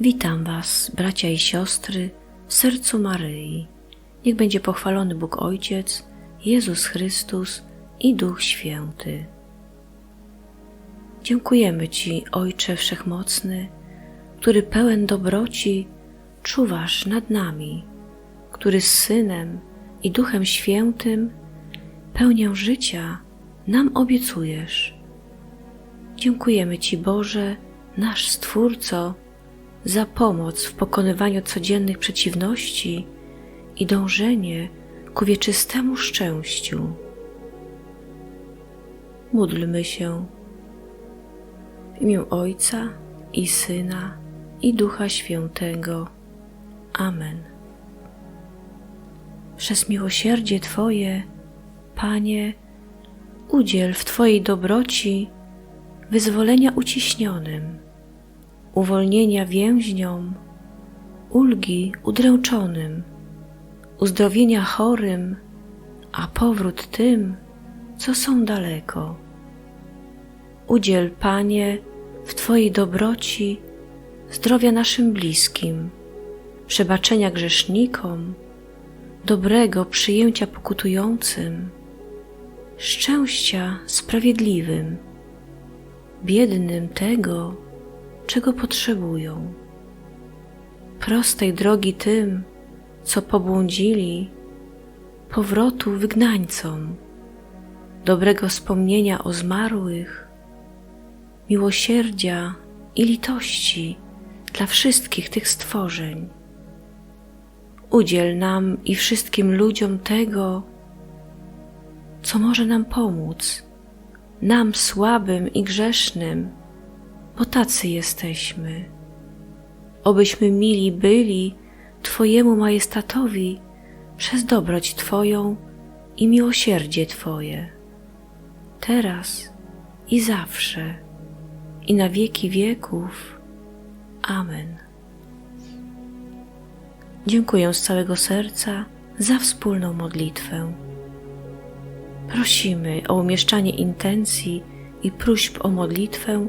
Witam Was, bracia i siostry, w sercu Maryi. Niech będzie pochwalony Bóg Ojciec, Jezus Chrystus i Duch Święty. Dziękujemy Ci, Ojcze Wszechmocny, który pełen dobroci czuwasz nad nami, który z Synem i Duchem Świętym pełnię życia nam obiecujesz. Dziękujemy Ci, Boże, nasz Stwórco, za pomoc w pokonywaniu codziennych przeciwności i dążenie ku wieczystemu szczęściu. Módlmy się w imię Ojca i Syna i Ducha Świętego. Amen. Przez miłosierdzie Twoje, Panie, udziel w Twojej dobroci wyzwolenia uciśnionym, uwolnienia więźniom, ulgi udręczonym, uzdrowienia chorym, a powrót tym, co są daleko. Udziel, Panie, w Twojej dobroci zdrowia naszym bliskim, przebaczenia grzesznikom, dobrego przyjęcia pokutującym, szczęścia sprawiedliwym, biednym tego, czego potrzebują, prostej drogi tym, co pobłądzili, powrotu wygnańcom, dobrego wspomnienia o zmarłych, miłosierdzia i litości dla wszystkich tych stworzeń. Udziel nam i wszystkim ludziom tego, co może nam pomóc, nam słabym i grzesznym, bo tacy jesteśmy. Obyśmy mili byli Twojemu majestatowi przez dobroć Twoją i miłosierdzie Twoje, teraz i zawsze, i na wieki wieków. Amen. Dziękuję z całego serca za wspólną modlitwę. Prosimy o umieszczanie intencji i próśb o modlitwę